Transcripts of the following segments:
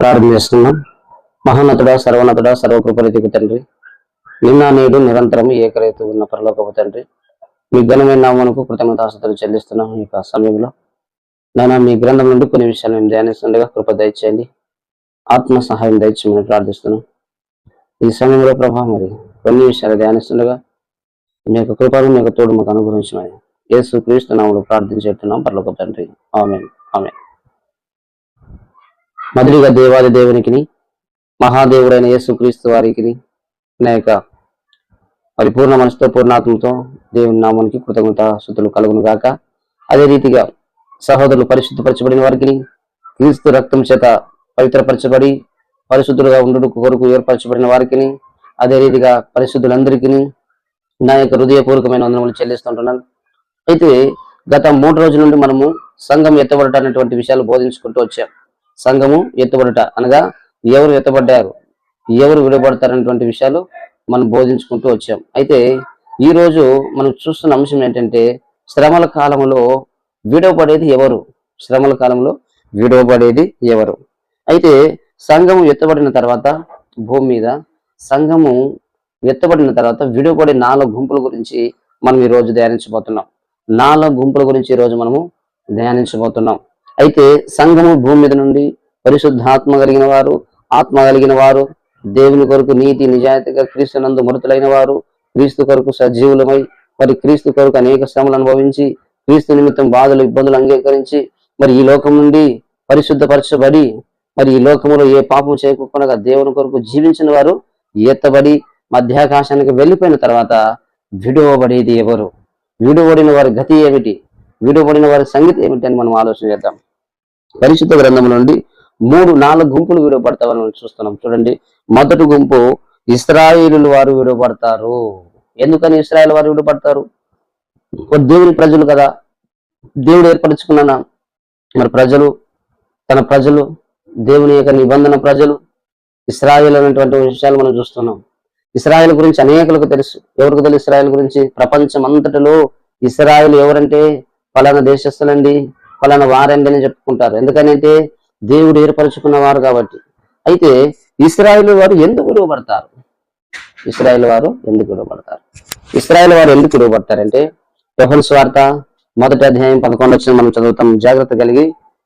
ప్రార్థన చేస్తున్నాం. మహోన్నతుడా సర్వోన్నతుడా సర్వకృపరితికి తండ్రి. నిన్న నేడు నిరంతరం ఏకరైతు ఉన్న పరలోకపు తండ్రి. మీ ఘనమైన నామమునకు కృతజ్ఞతాస్తుతులు చెల్లిస్తున్నాం ఈ యొక్క సమయంలో. నాయన మీ గ్రంథం నుండి కొన్ని విషయాలు మేము ధ్యానిస్తుండగా కృప దయచేయండి. ఆత్మ సహాయం దయచేయమని ప్రార్థిస్తున్నాం. ఈ సమయంలో ప్రభా మరి కొన్ని విషయాలు ధ్యానిస్తుండగా మీ యొక్క కృపను మీ యొక్క తోడు మాకు అనుగ్రహించమని యేసు క్రీస్తు నామలు ప్రార్థించేస్తున్నాం పరలోక తండ్రి. ఆమె ఆమె మొదటిగా దేవాది దేవునికి మహాదేవుడైన యేసుక్రీస్తు వారికి నా యొక్క పరిపూర్ణ మనసుతో పూర్ణాత్మతో దేవుని నామానికి కృతజ్ఞత శుద్ధులు కలుగును గాక. అదే రీతిగా సహోదరులు పరిశుద్ధపరచబడిన వారికి క్రీస్తు రక్తం చేత పవిత్రపరచబడి పరిశుద్ధులుగా ఉండు కొరకు ఏర్పరచబడిన వారికి అదే రీతిగా పరిశుద్ధులందరికీ నా యొక్క హృదయపూర్వకమైన వందనములు చెల్లిస్తుంటున్నాను. అయితే గత మూడు రోజుల నుండి మనము సంఘం ఎత్తబడట అనేటువంటి విషయాలు బోధించుకుంటూ వచ్చాం. సంఘము ఎత్తబడట అనగా ఎవరు ఎత్తబడ్డారు ఎవరు విడబడతారనేటువంటి విషయాలు మనం బోధించుకుంటూ వచ్చాం. అయితే ఈ రోజు మనం చూస్తున్న అంశం ఏంటంటే శ్రమల కాలంలో విడవబడేది ఎవరు? శ్రమల కాలంలో విడవబడేది ఎవరు? అయితే సంఘము ఎత్తబడిన తర్వాత భూమి మీద సంఘము ఎత్తబడిన తర్వాత విడవబడే నాలుగు గుంపుల గురించి మనం ఈ రోజు ధ్యానించబోతున్నాం. నాలుగు గుంపుల గురించి ఈ రోజు మనము ధ్యానించబోతున్నాం. అయితే సంఘము భూమి మీద నుండి పరిశుద్ధాత్మ కలిగిన వారు ఆత్మ కలిగిన వారు దేవుని కొరకు నీతి నిజాయితీగా క్రీస్తునందు మృతులైన వారు క్రీస్తు కొరకు సజీవులమై మరి క్రీస్తు కొరకు అనేక శ్రమలు అనుభవించి క్రీస్తు నిమిత్తం బాధలు ఇబ్బందులు అంగీకరించి మరి ఈ లోకం నుండి పరిశుద్ధపరచబడి మరి ఈ లోకములో ఏ పాపం చేయకుండా దేవుని కొరకు జీవించిన వారు ఎత్తబడి మధ్యాకాశానికి వెళ్ళిపోయిన తర్వాత విడువబడేది ఎవరు? విడువబడిన వారి గతి ఏమిటి? విడువబడిన వారి సంగతి ఏమిటి అని మనం ఆలోచన చేద్దాం. పరిశుద్ధ గ్రంథం నుండి మూడు నాలుగు గుంపులు విడవబడతామని మనం చూస్తున్నాం. చూడండి. మొదటి గుంపు ఇస్రాయిలు వారు విడవబడతారు. ఎందుకని ఇస్రాయేల్ వారు విడవబడతారు? దేవుని ప్రజలు కదా. దేవుడు ఏర్పరచుకున్న మరి ప్రజలు తన ప్రజలు దేవుని యొక్క నిబంధన ప్రజలు ఇస్రాయిల్ అనేటువంటి విషయాలు మనం చూస్తున్నాం. ఇస్రాయిల్ గురించి అనేకులకు తెలుసు. ఎవరికి తెలుసు ఇస్రాయేల్ గురించి? ప్రపంచం అంతటిలో ఇస్రాయిల్ ఎవరంటే? పలానా దేశస్తులండి పలానా వారండి అని చెప్పుకుంటారు. ఎందుకనంటే దేవుడు ఏర్పరచుకున్న వారు కాబట్టి. అయితే ఇస్రాయిల్ వారు ఎందుకు విలువబడతారు ఇస్రాయిల్ వారు ఎందుకు విలువబడతారు ఇస్రాయిల్ వారు ఎందుకు విలువబడతారంటే యహన్ స్వార్త మొదటి అధ్యాయం పదకొండు వచ్చిన మనం చదువుతాం. జాగ్రత్త కలిగి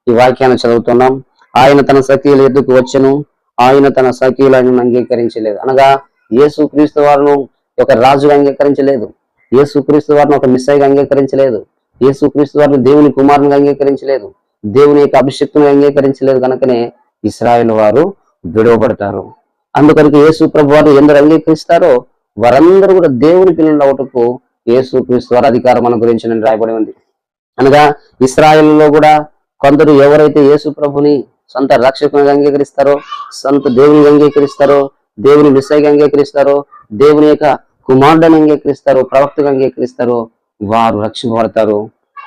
ఈ వాక్యాన్ని చదువుతున్నాం. ఆయన తన సఖీల ఎద్దుకు వచ్చను. ఆయన తన సఖీలను అంగీకరించలేదు. అనగా యేసు క్రీస్తు వారిను ఒక రాజుగా అంగీకరించలేదు. యేసు క్రీస్తు వారిని ఒక మిస్సైగా అంగీకరించలేదు. యేసు క్రీస్తు వారిని దేవుని కుమారునిగా అంగీకరించలేదు. దేవుని యొక్క అభిషక్తుని అంగీకరించలేదు కనుకనే ఇస్రాయేల్ వారు విడవబడతారు. అందుకనికి యేసు ప్రభు వారు ఎందరు అంగీకరిస్తారో వారందరూ కూడా దేవుని పిల్లలు అవటకు యేసు క్రీస్తు వారి అధికారం మన గురించి నేను రాయబడి ఉంది. అనగా ఇస్రాయేల్లో కూడా కొందరు ఎవరైతే యేసు ప్రభుని సొంత రక్షకునిగా అంగీకరిస్తారో సొంత దేవుని అంగీకరిస్తారో దేవుని మిస్సైగా అంగీకరిస్తారో దేవుని యొక్క కుమారుడని అంగీకరిస్తారో ప్రవక్తగా అంగీకరిస్తారో వారు రక్షింపబడతారు.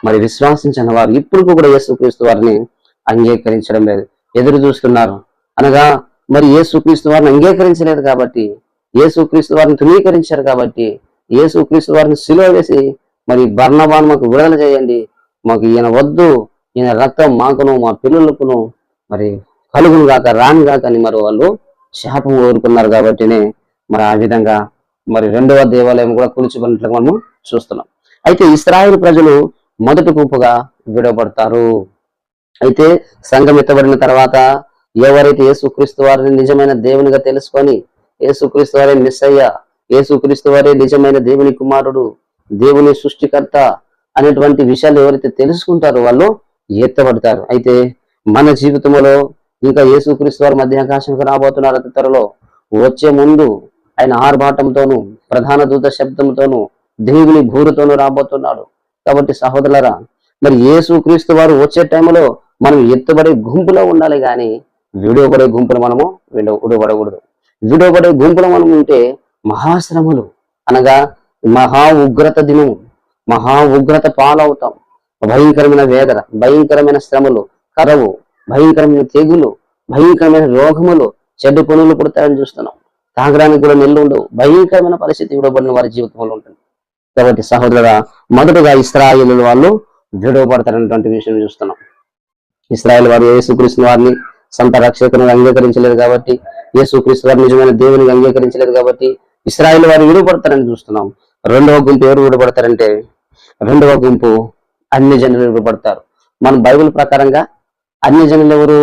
మరి విశ్వాసించిన వారు ఇప్పుడు కూడా యేసుక్రీస్తు వారిని అంగీకరించడం లేదు. ఎదురు చూస్తున్నారు. అనగా మరి యేసుక్రీస్తు వారిని అంగీకరించలేదు కాబట్టి యేసుక్రీస్తు వారిని తృణీకరించారు కాబట్టి యేసుక్రీస్తు వారిని సిలువ వేసి మరి బర్ణబాన్ మాకు విడుదల చేయండి. మాకు ఈయన వద్దు ఈయన రక్తం మాకును మా పిల్లలకును మరి కలుగును గాక రాను గాక అని మరి వాళ్ళు శాపం కోరుకున్నారు కాబట్టినే మరి ఆ విధంగా మరి రెండవ దేవాలయం కూడా కూల్చిపోయినట్లుగా మనము చూస్తున్నాం. అయితే ఇస్రాయిల్ ప్రజలు మొదటి గుంపుగా విడవబడతారు. అయితే సంఘం ఎత్తబడిన తర్వాత ఎవరైతే యేసుక్రీస్తు వారిని నిజమైన దేవునిగా తెలుసుకొని యేసుక్రీస్తు వారే మిస్సయ్య యేసుక్రీస్తు వారే నిజమైన దేవుని కుమారుడు దేవుని సృష్టికర్త అనేటువంటి విషయాలు ఎవరైతే తెలుసుకుంటారో వాళ్ళు ఎత్తబడతారు. అయితే మన జీవితంలో ఇంకా యేసుక్రీస్తు వారి మధ్యాకాశంకి రాబోతున్నారు అతి త్వరలో. వచ్చే ముందు ఆయన ఆర్భాటంతోను ప్రధాన దూత శబ్దంతోనూ దేవుని భూరుతోనూ రాబోతున్నాడు. కాబట్టి సహోదరులరా మరి యేసు క్రీస్తు వారు వచ్చే టైంలో మనం ఎత్తుబడే గుంపులో ఉండాలి కానీ విడవబడే గుంపులు మనము విడ విడవబడకూడదు. విడవబడే గుంపులో మనం ఉంటే మహాశ్రమలు అనగా మహా ఉగ్రత దినం మహా ఉగ్రత పాలవుతాం. భయంకరమైన వేదన భయంకరమైన శ్రమలు కరవు భయంకరమైన తెగులు భయంకరమైన రోగములు చెడ్డ పనులు పుడతాయని చూస్తున్నాం. తాగడానికి కూడా నెల్లు ఉండవు. భయంకరమైన పరిస్థితి ఇవ్వబడిన వారి జీవితంలో ఉంటుంది. కాబట్టి సహోదరుల మొదటగా ఇస్రాయిల్ వాళ్ళు విడవబడతారనేటువంటి విషయం చూస్తున్నాం. ఇస్రాయల్ వారు యేసుక్రీస్తు వారిని సొంత రక్షకుని అంగీకరించలేదు కాబట్టి యేసుక్రీస్తు వారు నిజమైన దేవునికి అంగీకరించలేదు కాబట్టి ఇస్రాయేల్ వారు విడుపడతారని చూస్తున్నాం. రెండవ గుంపు ఎవరు విడుపడతారంటే రెండవ గుంపు అన్ని జనులు విడుపడతారు. మన బైబిల్ ప్రకారంగా అన్ని జనులు ఎవరు?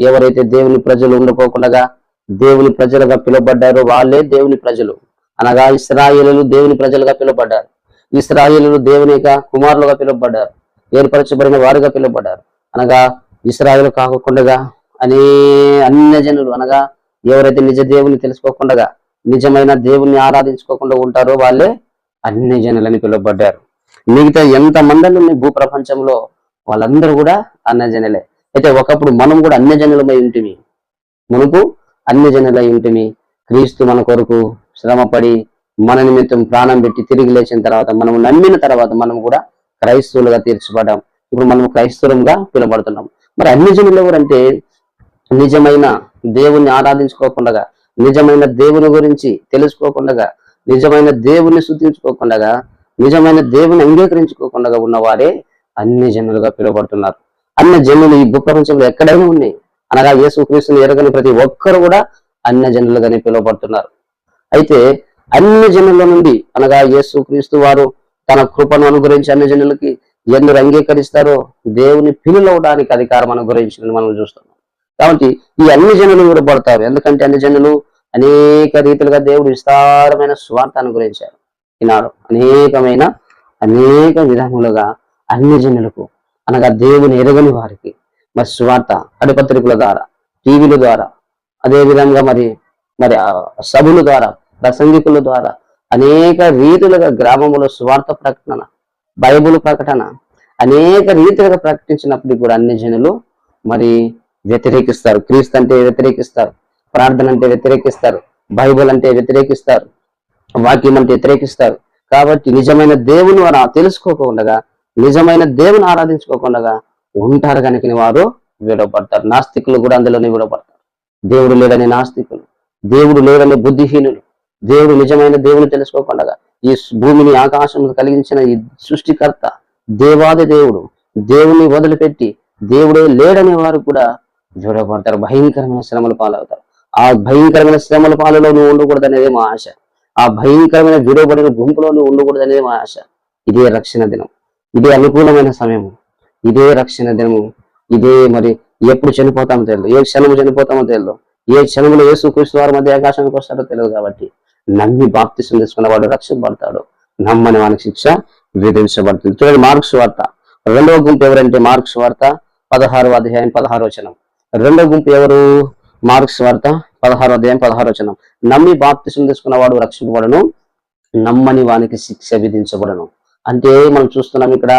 ఎవరైతే దేవుని ప్రజలు ఉండిపోకుండా దేవుని ప్రజలుగా పిలువబడ్డారో వాళ్ళే దేవుని ప్రజలు. అనగా ఇస్రాయేలు దేవుని ప్రజలుగా పిలువబడ్డారు. ఇస్రాయిలు దేవుని యొక్క కుమారులుగా పిలువబడ్డారు. ఏర్పరచబడిన వారుగా పిలువబడ్డారు. అనగా ఇస్రాయిలు కాకుండా అనే అన్య జనులు అనగా ఎవరైతే నిజ దేవుని తెలుసుకోకుండా నిజమైన దేవుణ్ణి ఆరాధించుకోకుండా ఉంటారో వాళ్ళే అన్ని జనులని పిలువబడ్డారు. మిగతా ఎంత మందిని ఉన్నాయి భూ ప్రపంచంలో వాళ్ళందరూ కూడా అన్న జనులే. అయితే ఒకప్పుడు మనం కూడా అన్ని జనులమై ఉంటుంది మునుపు అన్ని జనులై ఉంటుంది క్రీస్తు మన కొరకు శ్రమపడి మన నిమిత్తం ప్రాణం పెట్టి తిరిగి లేచిన తర్వాత మనం నమ్మిన తర్వాత మనం కూడా క్రైస్తవులుగా తీర్చబడ్డాం ఇప్పుడు మనం క్రైస్తవులంగా పిలువబడుతున్నాం. మరి అన్ని జనులు ఎవరంటే నిజమైన దేవుణ్ణి ఆరాధించుకోకుండా నిజమైన దేవుని గురించి తెలుసుకోకుండా నిజమైన దేవుని శుద్ధించుకోకుండా నిజమైన దేవుని అంగీకరించుకోకుండా ఉన్నవారే అన్ని జనులుగా పిలువబడుతున్నారు. అన్ని జనులు ఈ భూప్రపంచంలో ఎక్కడైనా ఉన్నాయి అనగా యేసుక్రీస్తుని ఎరగని ప్రతి ఒక్కరు కూడా అన్న జనులుగానే పిలువబడుతున్నారు. అయితే అన్ని జనుల నుండి అనగా యేసుక్రీస్తు వారు తన కృపను అనుగ్రహించి అన్ని జనులకి ఎందరు అంగీకరిస్తారో దేవుని పిలువడానికి అధికారం అనుగ్రహించిందని మనం చూస్తున్నాం. కాబట్టి ఈ అన్ని జనులు విడబడతారు. ఎందుకంటే అన్ని జనులు అనేక రీతిలుగా దేవుడు విస్తారమైన స్వార్థ అనుగ్రహించారు. ఈనాడు అనేకమైన అనేక విధములుగా అన్ని జనులకు అనగా దేవుని ఎరగని వారికి మరి స్వార్థ అడిపత్రికల ద్వారా టీవీల ద్వారా అదే విధంగా మరి మరి ఆ సభల ద్వారా ప్రసంగికుల ద్వారా అనేక రీతులుగా గ్రామంలో స్వార్థ ప్రకటన బైబుల్ ప్రకటన అనేక రీతిలుగా ప్రకటించినప్పుడు కూడా అన్ని జనులు మరి వ్యతిరేకిస్తారు. క్రీస్తు అంటే వ్యతిరేకిస్తారు. ప్రార్థన అంటే వ్యతిరేకిస్తారు. బైబుల్ అంటే వ్యతిరేకిస్తారు. వాక్యం అంటే వ్యతిరేకిస్తారు. కాబట్టి నిజమైన దేవుని వారు తెలుసుకోకుండా నిజమైన దేవుని ఆరాధించుకోకుండా ఉంటారు కనుక వారు విడవబడతారు. నాస్తికులు కూడా అందులోనే విడవబడతారు. దేవుడు లేడని నాస్తికులు. దేవుడు లేడని బుద్ధిహీనులు. దేవుడు నిజమైన దేవుని తెలుసుకోకుండా ఈ భూమిని ఆకాశం కలిగించిన ఈ సృష్టికర్త దేవాది దేవుడు దేవుని వదిలిపెట్టి దేవుడే లేడనే వారు కూడా విడవబడతారు భయంకరమైన శ్రమల పాలవుతారు. ఆ భయంకరమైన శ్రమల పాలలో నువ్వు ఉండకూడదు అనేది మా ఆశ. ఆ భయంకరమైన విడవబడిన గుంపులో నువ్వు ఉండకూడదు అనేది మా ఆశ. ఇదే రక్షణ దినం. ఇదే అనుకూలమైన సమయము. ఇదే రక్షణ దినము. ఇదే మరి ఎప్పుడు చనిపోతామో తెలియదు. ఏ క్షణము చనిపోతామో తెలియదు. ఏ క్షణంలో యేసు వారి మధ్య ఆకాశానికి వస్తారో తెలియదు కాబట్టి నమ్మి బాప్తిసం తీసుకున్న వాడు రక్షింపబడతాడు. నమ్మని వానికి శిక్ష విధించబడుతుంది. చూడండి మార్క్స్ వార్త. రెండవ గుంపు ఎవరంటే మార్క్స్ వార్త? పదహారో అధ్యాయం పదహారో వచనం. రెండవ గుంపు ఎవరు? మార్క్స్ వార్త. పదహారో అధ్యాయం పదహారో వచనం. నమ్మి బాప్తిసం తీసుకున్న వాడు రక్షింపబడను. నమ్మని వానికి శిక్ష విధించబడను. అంటే మనం చూస్తున్నాం ఇక్కడ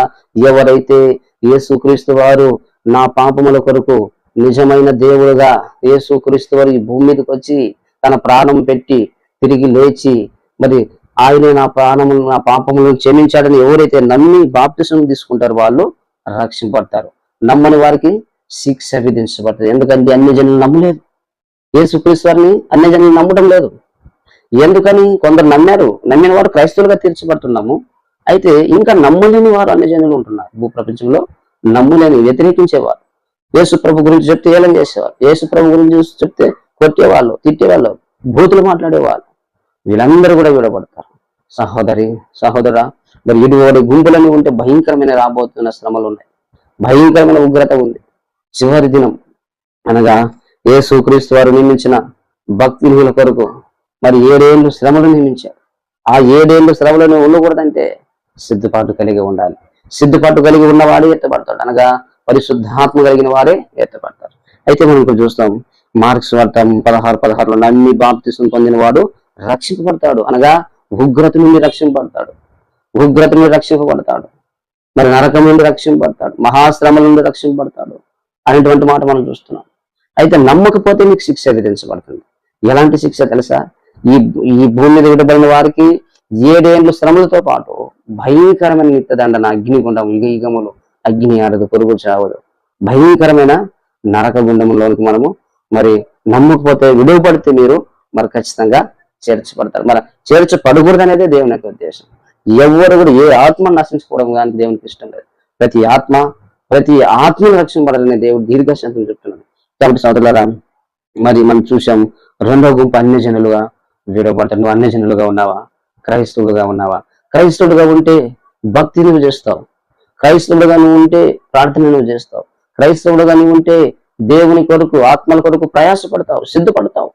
ఎవరైతే యేసుక్రీస్తు వారు నా పాపముల కొరకు నిజమైన దేవుడుగా యేసుక్రీస్తు వారు ఈ భూమి మీదకి వచ్చి తన ప్రాణం పెట్టి తిరిగి లేచి మరి ఆయనే నా ప్రాణములు నా పాపములను క్షమించాడని ఎవరైతే నమ్మి బాప్తిసం తీసుకుంటారో వాళ్ళు రక్షింపడతారు నమ్మని వారికి శిక్ష విధించబడుతుంది. ఎందుకంటే అన్ని జనులు నమ్మలేదు. యేసుక్రీస్తు వారిని అన్ని జనులు నమ్మడం లేదు. ఎందుకని? కొందరు నమ్మారు. నమ్మిన వారు క్రైస్తవులుగా తీర్చబడుతున్నాము. అయితే ఇంకా నమ్మలేని వారు అన్ని జనులు ఉంటున్నారు. భూప్రపంచంలో నమ్మలేని వ్యతిరేకించేవారు. యేసు ప్రభు గురించి చెప్తే ఏలం చేసేవారు. యేసు ప్రభు గురించి చెప్తే కొట్టేవాళ్ళు తిట్టేవాళ్ళు భూతులు మాట్లాడేవాళ్ళు. వీళ్ళందరూ కూడా విడబడతారు సహోదరి సహోదర మరి ఇటువంటి గుంపులని ఉంటే భయంకరమైన రాబోతున్న శ్రమలు ఉన్నాయి. భయంకరమైన ఉగ్రత ఉంది. చివరి దినం అనగా ఏ క్రీస్తు వారు నియమించిన భక్తుల కొరకు మరి ఏడేళ్ళు శ్రమలు నియమించారు. ఆ ఏడేళ్ళు శ్రమలను ఉండకూడదంటే సిద్ధపాటు కలిగి ఉండాలి. సిద్ధపాటు కలిగి ఉన్నవాడే ఎత్తపడతాడు అనగా పరిశుద్ధాత్మ కలిగిన వారే ఎత్తపడతారు అయితే మనం ఇప్పుడు చూస్తాం. మార్క్స్ వార్త పదహారు పదహారులో అన్ని బాప్తిసం పొందిన వాడు రక్షింపబడతాడు అనగా ఉగ్రత నుండి రక్షింపబడతాడు. ఉగ్రత నుండి రక్షింపబడతాడు. మరి నరకం నుండి రక్షింపబడతాడు. మహాశ్రమల నుండి రక్షింపబడతాడు అనేటువంటి మాట మనం చూస్తున్నాం. అయితే నమ్మకపోతే మీకు శిక్ష విధించబడుతుంది. ఎలాంటి శిక్ష తెలుసా? ఈ ఈ భూమి మీద విడబడిన వారికి ఏడేళ్ళు శ్రమలతో పాటు భయంకరమైన నిత్యదండన అగ్నిగుండం యుగ యుగములు అగ్ని ఆడదు పొరుగు చావదు భయంకరమైన నరక గుండములోనికి మనము మరి నమ్మకపోతే విడువపడితే మీరు మరి ఖచ్చితంగా చేర్చబడతారు. మరి చేర్చబడకూడదు అనేది దేవుని యొక్క ఉద్దేశం. ఎవరు కూడా ఏ ఆత్మ నశించుకోవడం కానీ దేవునికి ఇష్టం లేదు. ప్రతి ఆత్మ ప్రతి ఆత్మను రక్షింపడాలని దేవుడు దీర్ఘశాంతం చెప్తున్నాడు. కాబట్టి సోదరులారా మరి మనం చూసాం రెండో గుంపు అన్ని జనులుగా విడవబడతారు నువ్వు అన్ని జనులుగా ఉన్నావా? క్రైస్తవులుగా ఉన్నావా? క్రైస్తవుడుగా ఉంటే భక్తి నువ్వు చేస్తావు. క్రైస్తవుడుగా నువ్వు ఉంటే ప్రార్థన నువ్వు చేస్తావు. క్రైస్తవుడుగా నువ్వు ఉంటే దేవుని కొరకు ఆత్మల కొరకు ప్రయాసపడతావు సిద్ధపడతావు.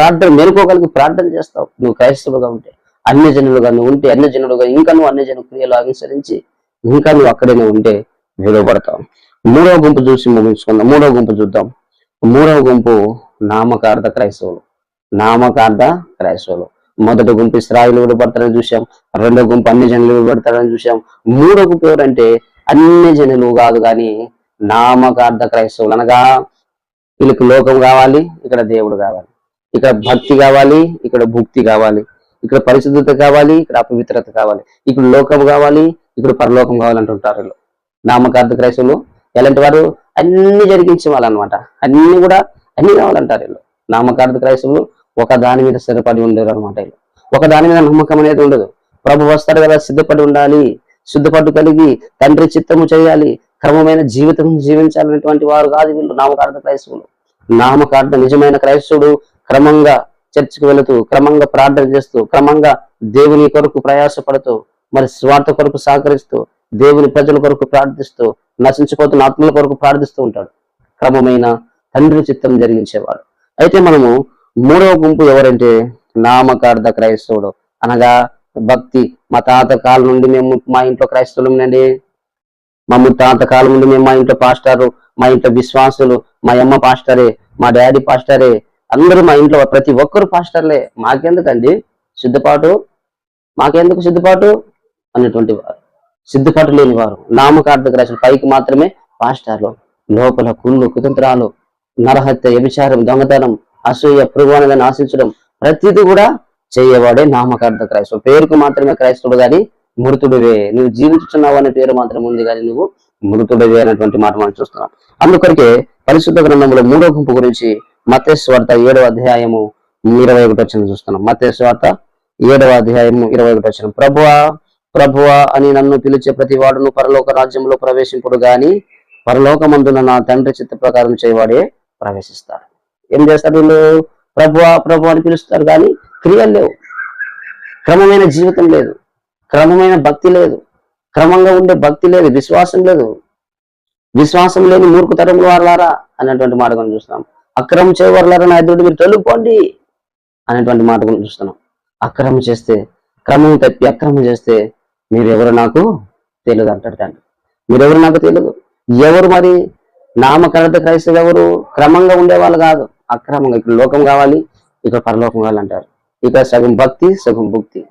ప్రార్థన మేలుకోగలిగి ప్రార్థన చేస్తావు. నువ్వు క్రైస్తవుగా ఉంటే అన్య జనులుగా నువ్వు ఉంటే అన్య జనులుగా ఇంకా నువ్వు అన్య జన క్రియలు అనుసరించి ఇంకా నువ్వు అక్కడనే ఉంటే విలువబడతావు మూడవ గుంపు చూసి ముగించుకుందాం. మూడవ గుంపు చూద్దాం. మూడవ గుంపు నామకార్థ క్రైస్తవులు. నామకార్థ క్రైస్తవులు. మొదటి గుంపు ఇస్రాయిలు విడబడతారని చూసాం రెండో గుంపు అన్ని జనులు విడబడతారని చూసాం మూడో గుంపు ఎవరంటే అన్ని జనులు కాదు కానీ నామకార్థ క్రైస్తవులు అనగా వీళ్ళకి లోకం కావాలి ఇక్కడ దేవుడు కావాలి. ఇక్కడ భక్తి కావాలి ఇక్కడ భుక్తి కావాలి ఇక్కడ పరిశుద్ధత కావాలి ఇక్కడ అపవిత్రత కావాలి ఇక్కడ లోకం కావాలి ఇక్కడ పరలోకం కావాలంటుంటారు వీళ్ళు. నామకార్థ క్రైస్తవులు ఎలాంటి వారు అన్ని జరిగించే వాళ్ళు అనమాట అన్ని కూడా అన్ని కావాలంటారు వీళ్ళు. నామకార్థ క్రైస్తవులు ఒక దాని మీద స్థిరపడి ఉండరు అనమాట వీళ్ళు. ఒక దాని మీద నమ్మకం అనేది ఉండదు. ప్రభు వస్తాడు కదా సిద్ధపడి ఉండాలి. సిద్ధపడు కలిగి తండ్రి చిత్తము చేయాలి. క్రమమైన జీవితం జీవించాలనేటువంటి వారు కాదు వీళ్ళు నామకార్థ క్రైస్తవులు. నామకార్థ నిజమైన క్రైస్తవుడు క్రమంగా చర్చికి వెళుతూ క్రమంగా ప్రార్థన చేస్తూ క్రమంగా దేవుని కొరకు ప్రయాసపడుతూ మరి స్వార్థ కొరకు సహకరిస్తూ దేవుని ప్రజల కొరకు ప్రార్థిస్తూ నశించిపోతున్న ఆత్మల కొరకు ప్రార్థిస్తూ ఉంటాడు. క్రమమైన తండ్రి చిత్తం జరిగించేవాడు. అయితే మనము మూడవ గుంపు ఎవరంటే నామకార్థ క్రైస్తవుడు. అనగా భక్తి. మా తాత కాలం నుండి మేము మా ఇంట్లో క్రైస్తవులండి మా తాత కాలం నుండి మేము మా ఇంట్లో పాస్టారు మా ఇంట్లో విశ్వాసులు మా అమ్మ పాస్టరే మా డాడీ పాస్టరే అందరూ మా ఇంట్లో ప్రతి ఒక్కరు పాస్టర్లే. మాకెందుకండి సిద్ధపాటు? మాకెందుకు సిద్ధపాటు? అనేటువంటి వారు. సిద్ధపాటు లేని వారు. నామకార్థక రాసిన పైకి మాత్రమే పాస్టర్లు. లోపల కుళ్ళు కుతంత్రాలు నరహత్య వ్యభిచారం దొంగతనం అసూయ పురుగునదని ఆశించడం ప్రతిదీ కూడా చేయవాడే నామకార్థ క్రైస్తవుడు పేరుకు మాత్రమే క్రైస్తవుడు గాని మృతుడివే. నువ్వు జీవించుతున్నావు అనే పేరు మాత్రం ఉంది కానీ నువ్వు మృతుడివే అనేటువంటి మాట మనం చూస్తున్నాం. అందుకొరకే పరిశుద్ధ గ్రంథంలో మూడో గుంపు గురించి మతేశ్వార్త ఏడవ అధ్యాయము ఇరవై ఒకటి వచ్చిన చూస్తున్నాం. మతేశ్వార్త ఏడవ అధ్యాయము ఇరవై ఒకటి వచ్చిన ప్రభువా ప్రభువా అని నన్ను పిలిచే ప్రతి వాడును పరలోక రాజ్యంలో ప్రవేశింపుడు గాని పరలోకమందున నా తండ్రి చిత్త ప్రకారం చేయవాడే ప్రవేశిస్తాడు. ఏం చేస్తారు వీళ్ళు? ప్రభువా ప్రభు అని పిలుస్తారు కానీ క్రియలు లేవు. క్రమమైన జీవితం లేదు. క్రమమైన భక్తి లేదు. క్రమంగా ఉండే భక్తి లేదు. విశ్వాసం లేదు. విశ్వాసం లేని మూర్ఖ తరంలో వారులారా? అనేటువంటి మాట మనం చూస్తున్నాం. అక్రమం చేయవర్లారా నా ఎదుటి మీరు తొలగిపోండి అనేటువంటి మాట మనం చూస్తున్నాం. అక్రమం చేస్తే క్రమం తప్పి అక్రమం చేస్తే మీరు ఎవరు నాకు తెలియదు అంటాడు తండ్రి. మీరెవరు నాకు తెలియదు? ఎవరు మరి? నామకరణ క్రైస్తవులు ఎవరు? క్రమంగా ఉండేవాళ్ళు కాదు. అక్రమంగా ఇక్కడ లోకం కావాలి ఇక్కడ పరలోకం కావాలంటారు ఇక్కడ సగం భక్తి సగం భుక్తి.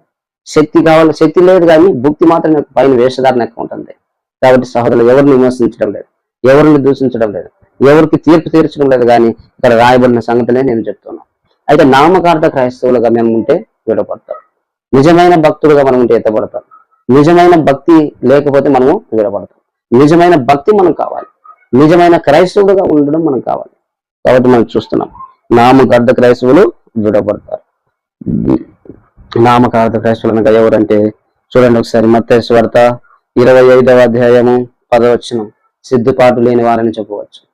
శక్తి కావాలి శక్తి లేదు కానీ భుక్తి మాత్రం పైన వేషధారణ ఎక్కువ ఉంటుంది. కాబట్టి సహోదరులు ఎవరిని విమర్శించడం లేదు. ఎవరిని దూషించడం లేదు. ఎవరికి తీర్పు తీర్చడం లేదు కానీ ఇక్కడ రాయబడిన సంగతినే నేను చెప్తున్నాను అయితే నామకార్థ క్రైస్తవులుగా మేము ఉంటే విడపడతాం. నిజమైన భక్తులుగా మనం ఉంటే ఎత్తపడతాం నిజమైన భక్తి లేకపోతే మనము విడపడతాం. నిజమైన భక్తి మనకు కావాలి. నిజమైన క్రైస్తవుడుగా ఉండడం మనకు కావాలి. కాబట్టి మనం చూస్తున్నాం. నామకార్థ క్రైస్తవులు విడపడతారు. నామకార్థ క్రైస్తవులు అనగా ఎవరంటే చూడండి ఒకసారి మత్స్య వార్త ఇరవై ఐదవ అధ్యాయము పదవచనం. సిద్ధపాటు లేని వారని చెప్పవచ్చు.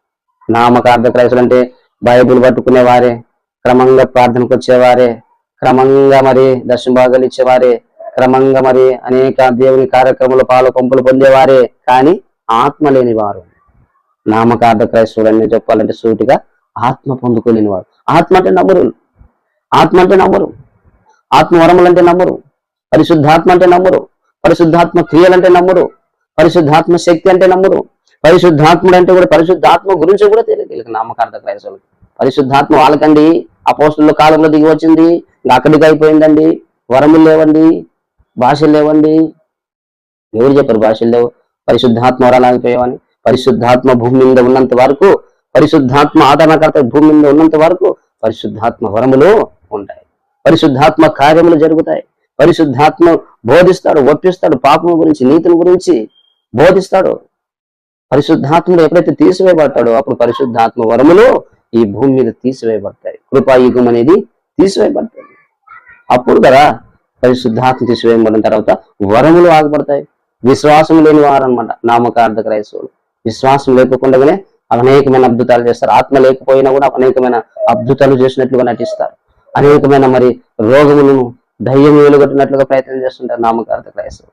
నామకార్థ క్రైస్తులు అంటే బైబుల్ పట్టుకునేవారే క్రమంగా ప్రార్థనకు వచ్చేవారే క్రమంగా మరి దర్శన భాగాలు ఇచ్చేవారే క్రమంగా మరి అనేక దేవుని కార్యక్రమాలు పాలు కొంపులు పొందేవారే. కానీ ఆత్మ లేని వారు నామకార్థ క్రైస్తవులు అని చెప్పాలంటే సూటిగా ఆత్మ పొందుకోలేని వారు ఆత్మ అంటే నమ్మరు. ఆత్మ అంటే నమ్మరు. ఆత్మ వరములు అంటే నమ్మరు. పరిశుద్ధాత్మ అంటే నమ్మరు. పరిశుద్ధాత్మ క్రియలంటే నమ్మరు. పరిశుద్ధాత్మ శక్తి అంటే నమ్మరు. పరిశుద్ధాత్ముడు అంటే కూడా పరిశుద్ధాత్మ గురించి కూడా తెలియదు వీళ్ళకి నామకార్థ క్రైస్తవులు పరిశుద్ధాత్మ వాళ్ళకండి. అపోస్తుల కాలంలో దిగి వచ్చింది. అక్కడికి అయిపోయిందండి. వరములు లేవండి. భాషలు లేవండి. ఎవరు చెప్పారు భాషలు లేవు. పరిశుద్ధాత్మ వరాలు ఆగిపోయావని పరిశుద్ధాత్మ భూమి మీద ఉన్నంత వరకు పరిశుద్ధాత్మ ఆదరణకర్త భూమి మీద ఉన్నంత వరకు పరిశుద్ధాత్మ వరములు ఉంటాయి. పరిశుద్ధాత్మ కార్యములు జరుగుతాయి. పరిశుద్ధాత్మ బోధిస్తాడు ఒప్పిస్తాడు పాపం గురించి నీతిని గురించి బోధిస్తాడు. పరిశుద్ధాత్ముడు ఎప్పుడైతే తీసివేయబడతాడో అప్పుడు పరిశుద్ధాత్మ వరములు ఈ భూమి మీద తీసివేయబడతాయి. కృపాయుగం అనేది తీసివేయబడతాయి. అప్పుడు కదా పరిశుద్ధాత్మ తీసివేయబడిన తర్వాత వరములు ఆగబడతాయి. విశ్వాసం లేని వారు అనమాట నామకార్థ క్రైస్తవులు. విశ్వాసం లేకుండానే అనేకమైన అద్భుతాలు చేస్తారు. ఆత్మ లేకపోయినా కూడా అనేకమైన అద్భుతాలు చేసినట్లుగా నటిస్తారు. అనేకమైన మరి రోగములను దయ్యం వెలుగొట్టినట్లుగా ప్రయత్నం చేస్తుంటారు నామకార్థ క్రైస్తవులు.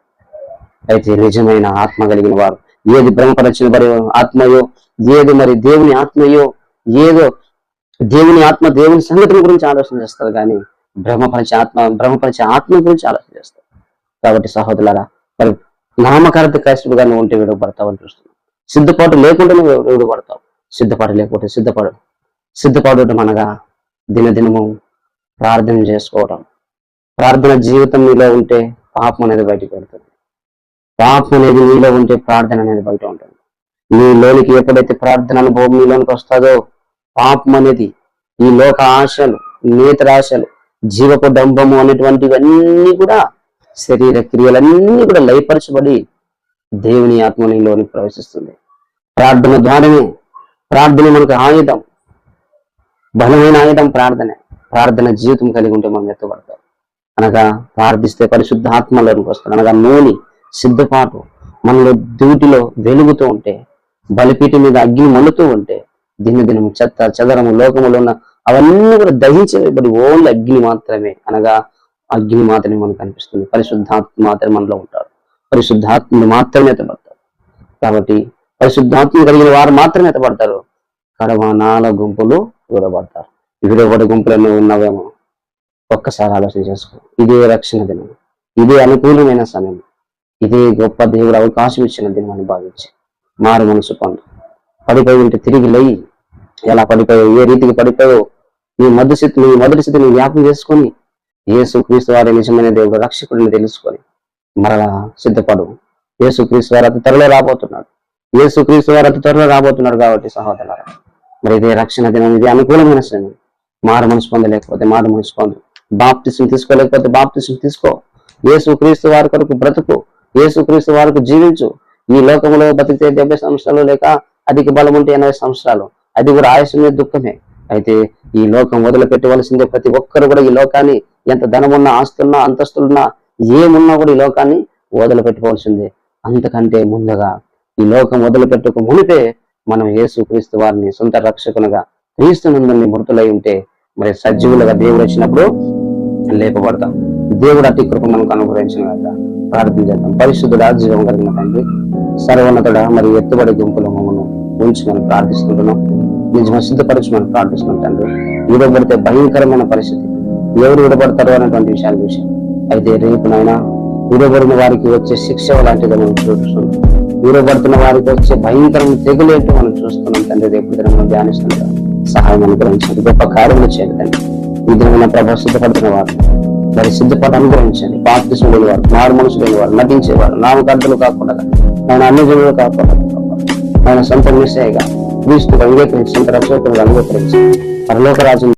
అయితే నిజమైన ఆత్మ కలిగిన వారు ఏది భ్రమపరచిన మరి ఆత్మయో ఏది మరి దేవుని ఆత్మయో ఏదో దేవుని ఆత్మ దేవుని సంగతుల గురించి ఆలోచన చేస్తారు కానీ బ్రహ్మపరిచే ఆత్మ బ్రహ్మపరిచే ఆత్మ గురించి ఆలోచన చేస్తారు. కాబట్టి సహోదరులారా మరి నామకార్థ క్రైస్తవుడుగా నువ్వు ఉంటే అని చూస్తున్నావు సిద్ధపాటు లేకుండా నువ్వు విడవబడతావు. సిద్ధపాటు లేకపోతే సిద్ధపడు సిద్ధపడటం అనగా దినదినము ప్రార్థన చేసుకోవడం ప్రార్థన జీవితం నీలో ఉంటే పాపం అనేది బయటికి వెళ్తుంది. పాపం అనేది నీలో ఉంటే ప్రార్థన అనేది బయట ఉంటుంది. నీ లోనికి ఎప్పుడైతే ప్రార్థన అనుభవం నీలోనికి వస్తుందో పాపం అనేది ఈ లోక ఆశలు నేత్రాశలు ఆశలు జీవపు డంబము అనేటువంటివన్నీ కూడా శరీర క్రియలన్నీ కూడా లయపరచబడి దేవుని ఆత్మ నీలోనికి ప్రవేశిస్తుంది. ప్రార్థన ద్వారానే ప్రార్థన మనకు ఆయుధం బలమైన ఆయుధం ప్రార్థనే. ప్రార్థన జీవితం కలిగి ఉంటే మనం ఎత్తబడతాం. అనగా ప్రార్థిస్తే పరిశుద్ధ ఆత్మలోనికి వస్తాం అనగా నూనె సిద్ధపాటు మనలో డ్యూటీలో వెలుగుతూ ఉంటే బలిపీటి మీద అగ్ని మండుతూ ఉంటే దినదినము చెత్త చెదరము లోకములో ఉన్న అవన్నీ కూడా దహించబడి ఓన్లీ అగ్ని మాత్రమే అనగా అగ్ని మాత్రమే మనకు కనిపిస్తుంది. పరిశుద్ధాత్మ మాత్రమే మనలో ఉంటారు. పరిశుద్ధాత్మలు మాత్రమే ఎత్తబడతారు. కాబట్టి పరిశుద్ధాత్మ కలిగిన వారు మాత్రమే ఎత్తబడతారు. కడవ నాల గుంపులు విడబడతారు. విడబడి గుంపులన్నీ ఉన్నవేమో? ఒక్కసారి ఆలోచన చేసుకో. ఇదే రక్షణ దినం ఇదే అనుకూలమైన సమయం. ఇదే గొప్ప దేవుడు అవకాశం ఇచ్చిన దినం భావించి మారు మనసు పండు పడిపోయి ఉంటే తిరిగి లేయి. ఎలా పడిపోయావు? ఏ రీతికి పడిపోయావు? నీ మధు స్థితి నీ మొదటి స్థితిని జ్ఞాపకం చేసుకొని యేసు క్రీస్తు వారి నిజమైన దేవుడు రక్షకుడిని తెలుసుకొని మరలా సిద్ధపడు. యేసు క్రీస్తు వారు అతి త్వరలో రాబోతున్నాడు యేసు క్రీస్తు వారు అతి త్వరలో రాబోతున్నాడు కాబట్టి సహోదర మరి ఇదే రక్షణ దినం ఇది అనుకూలమైన శ్రేణి. మారు మనసు పొందలేకపోతే మారు మనసు పొందు. బాప్తిసం తీసుకోలేకపోతే బాప్తిసం తీసుకో. యేసు క్రీస్తు వారి కొరకు బ్రతుకు. యేసుక్రీస్తు వారికి జీవించు. ఈ లోకంలో బతికితే డెబ్బై సంవత్సరాలు లేక అధిక బలం ఉంటే ఎనభై సంవత్సరాలు. అది కూడా ఆయుష్మే దుఃఖమే. అయితే ఈ లోకం వదిలిపెట్టవలసిందే ప్రతి ఒక్కరు కూడా ఈ లోకాన్ని ఎంత ధనమున్నా ఆస్తున్నా అంతస్తులున్నా ఏమున్నా కూడా ఈ లోకాన్ని వదిలిపెట్టుకోవాల్సిందే అంతకంటే ముందుగా ఈ లోకం వదిలిపెట్టుకు మునిపే మనం యేసు క్రీస్తు వారిని సొంత రక్షకునిగా క్రీస్తు మృతులై ఉంటే మరి సజీవులుగా దేవుడు వచ్చినప్పుడు లేపబడతాం. దేవుడు అతి కృప మనకు అనుగ్రహించిన ప్రార్థన చేద్దాం. పరిశుద్ధుడు జీవం కలిగిన తండ్రి సర్వోన్నతుడ మరి ఎత్తుబడి గుంపులో మమ్మను ఉంచి మనం ప్రార్థిస్తుంటున్నాం. నిజంగా సిద్ధపరచమని ప్రార్థిస్తున్నాం తండ్రి. విడబడితే భయంకరమైన పరిస్థితి. ఎవరు విడబడతారో అనేటువంటి విషయాలు చూసాం అయితే రేపునైనా విడబడిన వారికి వచ్చే శిక్ష లాంటిది మనం చూస్తున్నాం విడబడుతున్న వారికి వచ్చే భయంకరం తెగులేంటో మనం చూస్తున్నాం తండ్రి. రేపు దినం మనం ధ్యానిస్తుంటాం సహాయం అనుగ్రహించండి. గొప్ప కార్యములు చేయండి తండ్రి. ఈ దినమైన ప్రభావ సిద్ధపడుతున్న వారు. మరి సిద్ధపాటు అనుగ్రహించండి. బాప్తిసం లేని వారు మారు మనసు లేని వారు నటించేవారు నామకార్థులు కాకుండా ఆయన అన్ని జనులు కాకుండా ఆయన సొంత నిశ్చయగా క్రీస్తు అంగీకరించి సొంత రక్షకులుగా అంగీకరించి పరలోక రాజ్యం